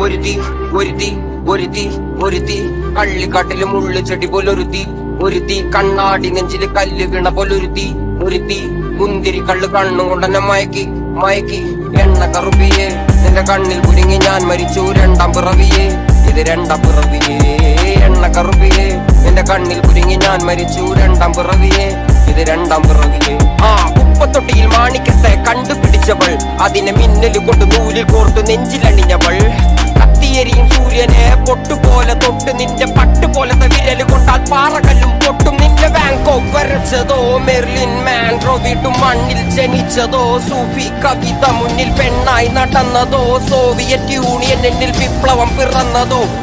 ഒരുത്തി ഒരുത്തി ഒരുത്തി ഒരുത്തി. കള്ളിക്കാട്ടിലെ മുള്ളു ചെടി പോലൊരുത്തി. ഒരുത്തി കണ്ണാടി നെഞ്ചിൽ കല്ല് വീണ പോലൊരുത്തി. ഒരുത്തി മുന്തിരി കള്ള് കണ്ണും കൊണ്ടെന്നെ മയക്കി മയക്കി. എണ്ണ കറുപ്പിയെ. നിന്റെ കണ്ണിൽ കുരുങ്ങി ഞാൻ മരിച്ചു. രണ്ടാം പിറവിയെ ഇത് രണ്ടാം പിറവിയെ. എണ്ണ കറുപ്പിയെ നിന്റെ കണ്ണിൽ കുരുങ്ങി ഞാൻ മരിച്ചു. രണ്ടാം പിറവിയെ ഇത് രണ്ടാം പിറവിയെ. ആ ഉപ്പത്തൊട്ടിയിൽ മാണിക്കത്തെ കണ്ടുപിടിച്ചവൾ അതിനെ മിന്നൽ കൊണ്ട് നൂലിൽ കോർത്ത് നെഞ്ചിലണിഞ്ഞവൾ. കത്തിയെരിയും സൂര്യനെ പൊട്ടുപോലെ തൊട്ട് നിന്റെ പട്ടുപോലത്തെ വിരൽ കൊണ്ടാൽ പാറകല്ലും പൊട്ടും നിന്റെ വരച്ചതോ മെർലിൻ മാൻഡ്രോ വീട്ടും മണ്ണിൽ ജനിച്ചതോ സൂഫി കവിത മുന്നിൽ പെണ്ണായി നടന്നതോ സോവിയറ്റ് യൂണിയൻ എന്നിൽ വിപ്ലവം പിറന്നതോ